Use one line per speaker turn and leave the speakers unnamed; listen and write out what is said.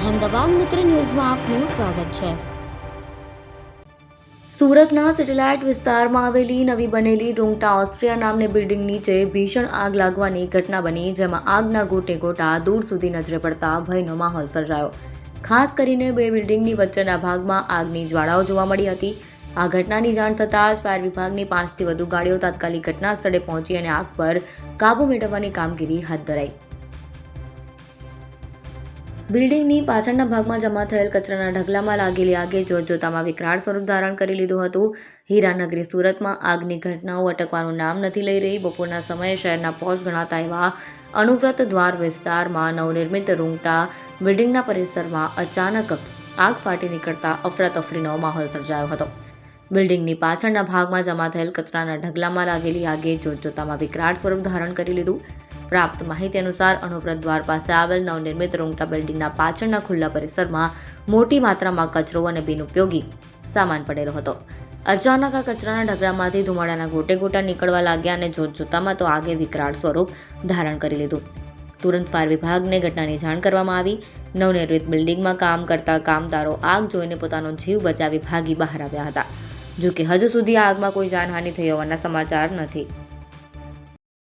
અહેમદાબાદ મિત્ર ન્યૂઝમાં આપનું સ્વાગત છે. સુરતના સેટેલાઇટ વિસ્તારમાં આવેલી નવી બનેલી રૂંગટા ઓસ્ટ્રિયા નામની બિલ્ડિંગ નીચે ભીષણ આગ લાગવાની ઘટના બની, જેમાં આગના ગોટે ગોટા દૂર સુધી નજરે પડતા ભયનો માહોલ સર્જાયો. ખાસ કરીને બે બિલ્ડિંગની વચ્ચેના ભાગમાં આગની જ્વાળાઓ જોવા મળી હતી. આ ઘટનાની જાણ થતાં જ ફાયર વિભાગની પાંચથી વધુ ગાડીઓ તાત્કાલિક ઘટના સ્થળે પહોંચી અને આગ પર કાબુ મેળવવાની કામગીરી હાથ ધરાઈ. બિલ્ડિંગની પાછળના ભાગમાં જમા થયેલ કચરાના ઢગલામાં લાગેલી આગે જોતજોતામાં વિકરાળ સ્વરૂપ ધારણ કરી લીધું હતું. હીરાનગરી સુરતમાં આગની ઘટનાઓ અટકવાનું નામ નથી લઈ રહી. બપોરના સમયે શહેરના પોચ ગણાતા એવા અનુવ્રત દ્વાર વિસ્તારમાં નવનિર્મિત રૂંગટા બિલ્ડિંગના પરિસરમાં અચાનક આગ ફાટી નીકળતા અફરાતફરીનો માહોલ સર્જાયો હતો. બિલ્ડિંગની પાછળના ભાગમાં જમા થયેલ કચરાના ઢગલામાં લાગેલી આગે જોતજોતામાં વિકરાળ સ્વરૂપ ધારણ કરી લીધું. પ્રાપ્ત માહિતી અનુસાર અણુવ્રત દ્વાર પાસે આવેલ નવનિર્મિત રૂંગટા બિલ્ડિંગના પાછળના ખુલ્લા પરિસરમાં મોટી માત્રામાં કચરો અને બિનઉપયોગી સામાન પડેલો હતો. અચાનક આ કચરાના ઢગલામાંથી ધુમાડાના ગોટે ગોટા નીકળવા લાગ્યા અને જોતજોતામાં તો આગે વિકરાળ સ્વરૂપ ધારણ કરી લીધું. તુરંત ફાયર વિભાગને ઘટનાની જાણ કરવામાં આવી. નવનિર્મિત બિલ્ડિંગમાં કામ કરતા કામદારો આગ જોઈને પોતાનો જીવ બચાવી ભાગી બહાર આવ્યા હતા. જોકે હજુ સુધી આ આગમાં કોઈ જાનહાનિ થઈ હોવાના સમાચાર નથી.